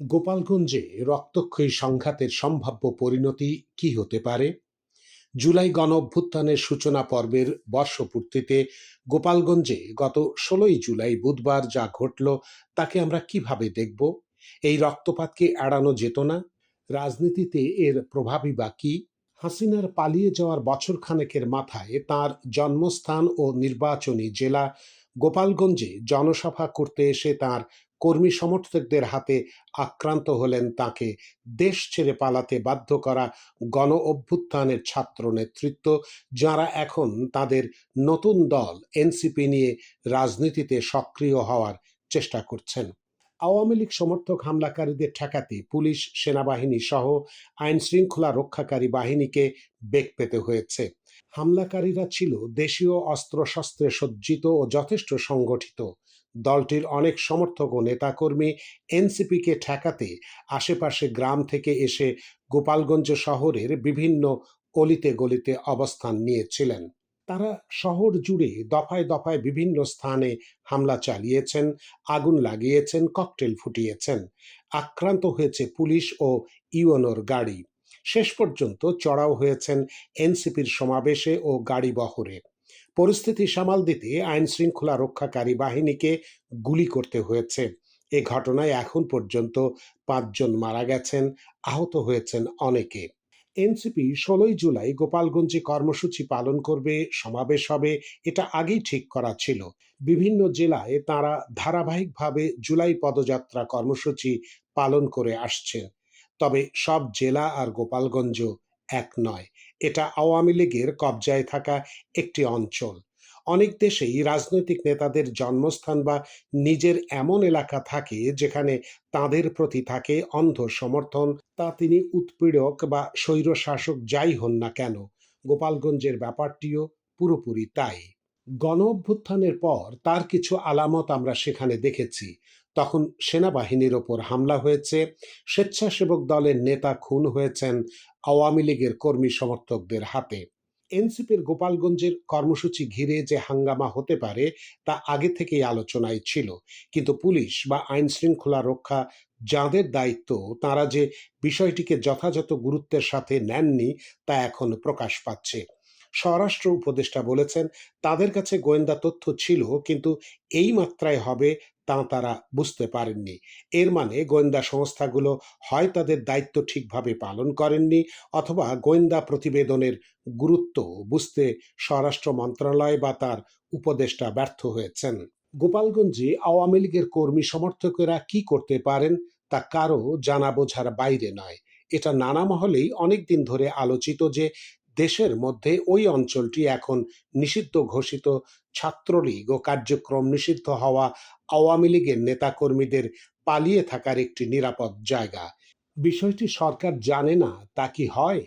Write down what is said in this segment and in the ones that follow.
গোপালগঞ্জে রক্তক্ষয়ী সংঘাতের সম্ভাব্য পরিণতি কি হতে পারে? জুলাই গণ অভ্যুত্থানের সূচনা পর্বের বর্ষপূর্তিতে গোপালগঞ্জে গত ষোলোই জুলাই বুধবার যা ঘটল, তাকে আমরা কীভাবে দেখব? এই রক্তপাতকে এড়ানো যেত না? রাজনীতিতে এর প্রভাবই বা কি? হাসিনার পালিয়ে যাওয়ার বছর খানেকের মাথায় তার জন্মস্থান ও নির্বাচনী জেলা গোপালগঞ্জে জনসভা করতে এসে তার কর্মী সমর্থকদের হাতে আক্রান্ত হলেন তাকে দেশ ছেড়ে পালাতে বাধ্য করা গণ অভ্যুত্থানের ছাত্র নেতৃত্ব, যারা এখন তাদের নতুন দল এনসিপি নিয়ে রাজনীতিতে সক্রিয় হওয়ার চেষ্টা করছেন। আওয়ামী লীগ সমর্থক হামলাকারীদের ঠেকাতে পুলিশ, সেনাবাহিনী সহ আইন শৃঙ্খলা রক্ষাকারী বাহিনীকে বেগ পেতে হয়েছে। হামলাকারীরা ছিল দেশীয় অস্ত্রশস্ত্রে সজ্জিত ও যথেষ্ট সংগঠিত। দলটির অনেক সমর্থক ও নেতাকর্মী এনসিপিকে ঠেকাতে আশেপাশে গ্রাম থেকে এসে গোপালগঞ্জ শহরের বিভিন্ন অলিতে গলিতে অবস্থান নিয়েছিলেন। তারা শহর জুড়ে দফায় দফায় বিভিন্ন স্থানে হামলা চালিয়েছেন, আগুন লাগিয়েছেন, ককটেল ফুটিয়েছেন। আক্রান্ত হয়েছে পুলিশ ও ইউএনওর গাড়ি। শেষ পর্যন্ত চড়াও হয়েছেন এনসিপির সমাবেশে ও গাড়ি বহরে। পরিস্থিতি সামাল দিতে আইন শৃঙ্খলা রক্ষাকারী বাহিনীকে গুলি করতে হয়েছে। এ ঘটনায় এখন পর্যন্ত পাঁচজন মারা গেছেন, আহত হয়েছেন অনেকে। এনসিপি ষোলোই জুলাই গোপালগঞ্জে কর্মসূচি পালন করবে, সমাবেশ হবে, এটা আগেই ঠিক করা ছিল। বিভিন্ন জেলায় তারা ধারাবাহিকভাবে জুলাই পদযাত্রা কর্মসূচি পালন করে আসছেন তবে সব জেলা আর গোপালগঞ্জ এক নয়। এটা আওয়ামী লীগের কবজায় থাকা একটি অঞ্চল। অনেক দেশেই রাজনৈতিক নেতাদের জন্মস্থান বা নিজের এমন এলাকা থাকে যেখানে তাদের প্রতি থাকে অন্ধ সমর্থন তা তিনি উৎপীড়ক বা স্বৈরশাসক যাই হন না কেন, গোপালগঞ্জের ব্যাপারটিও পুরোপুরি তাই। গণ অভ্যুত্থানের পর তার কিছু আলামত আমরা সেখানে দেখেছি। তখন সেনাবাহিনীর ওপর হামলা হয়েছে। স্বেচ্ছাসেবক দলের নেতা খুন হয়েছেন আওয়ামী লীগের কর্মী সমর্থকদের হাতে। এনসিপির গোপালগঞ্জের কর্মসূচি ঘিরে যে হাঙ্গামা হতে পারে, তা আগে থেকেই আলোচনায় ছিল। কিন্তু পুলিশ বা আইন শৃঙ্খলা রক্ষা যাঁদের দায়িত্ব, তারা যে বিষয়টিকে যথাযথ গুরুত্বের সাথে নেননি, তা এখন প্রকাশ পাচ্ছে। স্বরাষ্ট্র উপদেষ্টা বলেছেন, তাদের কাছে গোয়েন্দা তথ্য ছিল, কিন্তু এই মাত্রায় হবে তা তারা বুঝতে পারেননি। এর মানে গোয়েন্দা সংস্থাগুলো হয় তাদের দায়িত্ব ঠিকভাবে পালন করেননি অথবা গোয়েন্দা প্রতিবেদনের গুরুত্ব বুঝতে স্বরাষ্ট্র মন্ত্রণালয় বা তার উপদেষ্টা ব্যর্থ হয়েছেন। গোপালগঞ্জে আওয়ামী লীগের কর্মী সমর্থকেরা কি করতে পারেন তা কারও জানা বোঝার বাইরে নয়। এটা নানা মহলেই অনেকদিন ধরে আলোচিত যে দেশের মধ্যে ওই অঞ্চলটি এখন নিষিদ্ধ ঘোষিত ছাত্রলীগ ও কার্যক্রম নিষিদ্ধ হওয়া আওয়ামী লীগের নেতাকর্মীদের পালিয়ে থাকার একটি নিরাপদ জায়গা। বিষয়টি সরকার জানে না, তা কি হয়?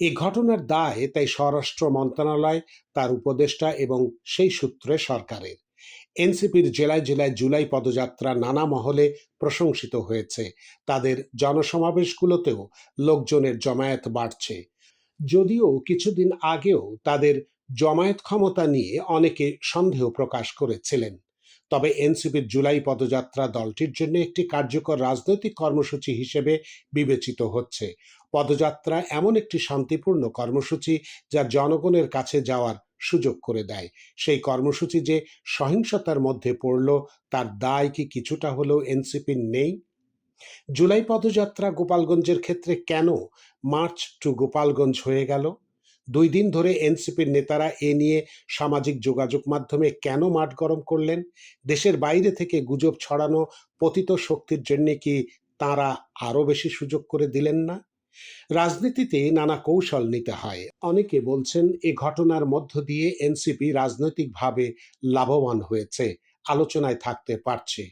এ ঘটনার দায় তাই স্বরাষ্ট্র মন্ত্রণালয়, তার উপদেষ্টা এবং সেই সূত্রে সরকারের। এনসিপির জেলায় জেলায় জুলাই পদযাত্রা নানা মহলে প্রশংসিত হয়েছে। তাদের জনসমাবেশগুলোতেও লোকজনের জমায়েত বাড়ছে। যদিও কিছুদিন আগেও তাদের জমায়েত ক্ষমতা নিয়ে অনেকে সন্দেহ প্রকাশ করেছিলেন। তবে এনসিপির জুলাই পদযাত্রা দলটির জন্য একটি কার্যকর রাজনৈতিক কর্মসূচি হিসেবে বিবেচিত হচ্ছে। পদযাত্রা এমন একটি শান্তিপূর্ণ কর্মসূচি যা জনগণের কাছে যাওয়ার সুযোগ করে দেয়। সেই কর্মসূচি যে সহিংসতার মধ্যে পড়ল, তার দায় কি কিছুটা হলেও এনসিপির নেই? জুলাই পদযাত্রা গোপালগঞ্জের ক্ষেত্রে কেন মার্চ টু গোপালগঞ্জ হয়ে গেল? দুই দিন ধরে এনসিপির নেতারা এ নিয়ে সামাজিক যোগাযোগ মাধ্যমে কেন মাঠ গরম করলেন? দেশের বাইরে থেকে গুজব ছড়ানো পতিত শক্তির জন্য কি তারা আরও বেশি সুযোগ করে দিলেন না? রাজনীতিতে নানা কৌশল নিতে হয়। অনেকে বলছেন, এ ঘটনার মধ্য দিয়ে এনসিপি রাজনৈতিকভাবে লাভবান হয়েছে, আলোচনায় থাকতে পারছে।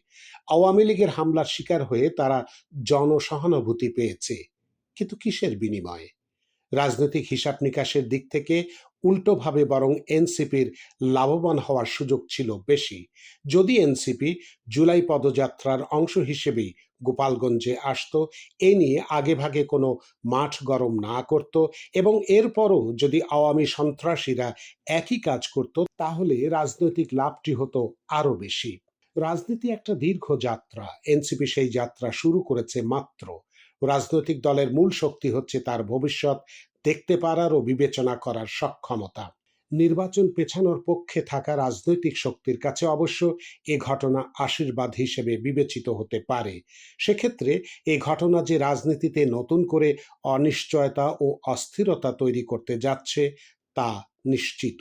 আওয়ামী লীগের হামলার শিকার হয়ে তারা জনসহানুভূতি পেয়েছে। কিন্তু কিসের বিনিময়ে? রাজনৈতিক হিসাব নিকাশের দিক থেকে উল্টোভাবে বরং এনসিপির লাভবান হওয়ার সুযোগ ছিল বেশি। যদি এনসিপি জুলাই পদযাত্রার অংশ হিসেবেই গোপালগঞ্জে আসত, এ নিয়ে আগেভাগে কোনো মাঠ গরম না করত এবং এরপরও যদি আওয়ামী সন্ত্রাসীরা একই কাজ করত, তাহলে রাজনৈতিক লাভটি হতো আরও বেশি। রাজনীতি একটা দীর্ঘ যাত্রা, এনসিপি সেই যাত্রা শুরু করেছে মাত্র রাজনৈতিক দলের মূল শক্তি হচ্ছে তার ভবিষ্যৎ, দেখতে পারার ও বিবেচনা করার সক্ষমতা। নির্বাচন পেছানোর পক্ষে থাকা রাজনৈতিক শক্তির কাছে অবশ্য এ ঘটনা আশীর্বাদ হিসেবে বিবেচিত হতে পারে। সেক্ষেত্রে এ ঘটনা যে রাজনীতিতে নতুন করে অনিশ্চয়তা ও অস্থিরতা তৈরি করতে যাচ্ছে তা নিশ্চিত।